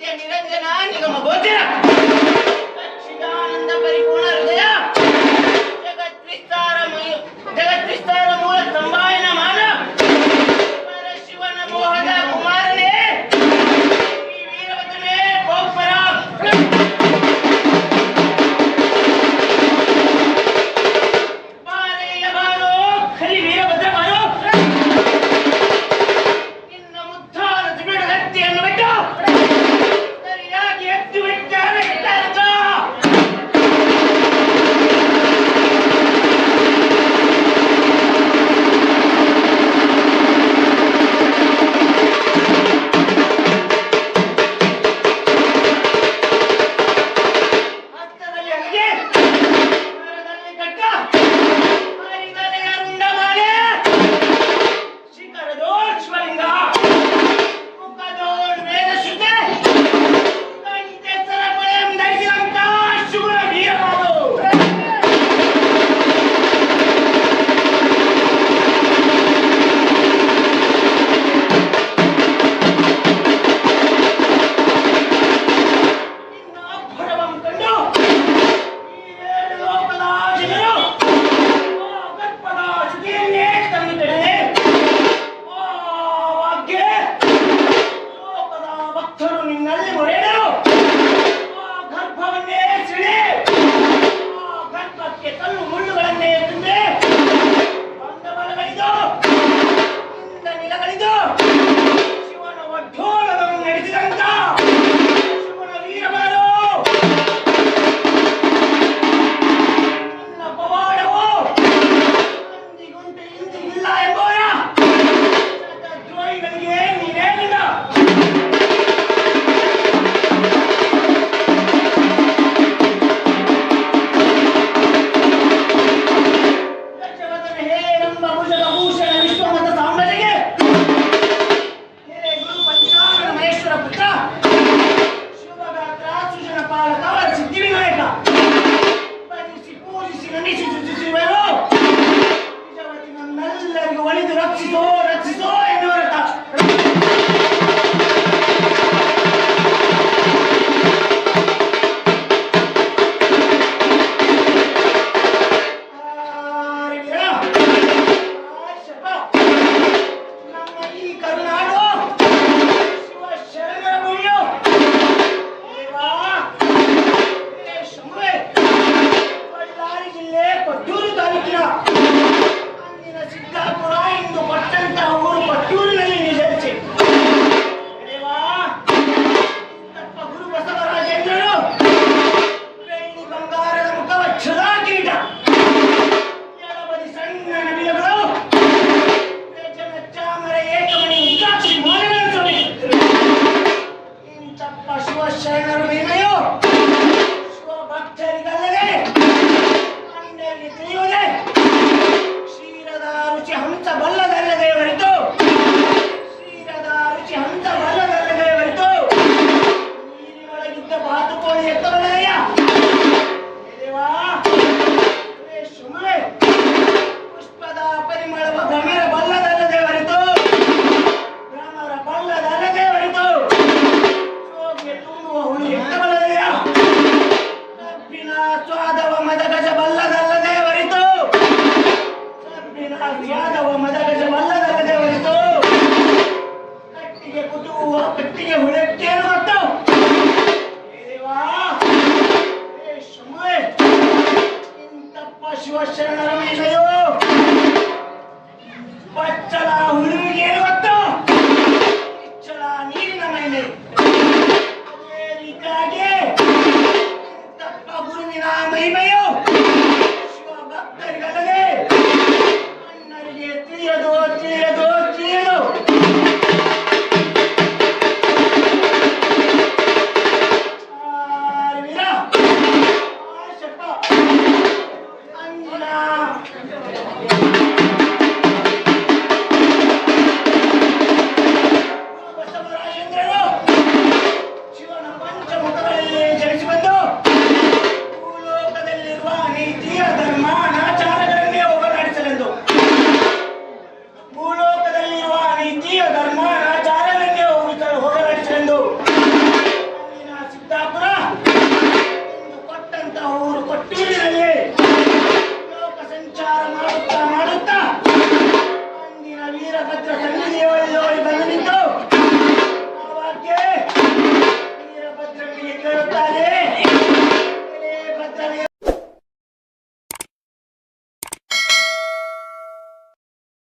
ನಿತ್ಯ ನಿರಂಜನ ನಿಗಮ ಗೋಚರ. ಸಚ್ಚಿದಾನಂದ ಪರಿಪೂರ್ಣ ಹೃದಯ. ಜಗದ್ವಿಸ್ತಾರ ಜಗದ್ವಿಸ್ತಾರ ಮೂಲ ಸಂಭಾಯನ ainda! ಸ್ವಾದವ ಮದಗಜವಲ್ಲದ ಹೊರಿತು ಕಟ್ಟಿಗೆ ಕುಟುವ ಕಟ್ಟಿಗೆ ಹುಳಕ್ಕೇನು ಗೊತ್ತವು ಇಂತಪ್ಪ ಶಿವಶರಣರ ಮೀಸೆಯೋ ಬಚ್ಚಲ ಹುಡುಗಿಗೆ ಏನು ಗೊತ್ತು ಇಚ್ಚಲ ನೀರಿನ ಮೇಲೆ. cantarei.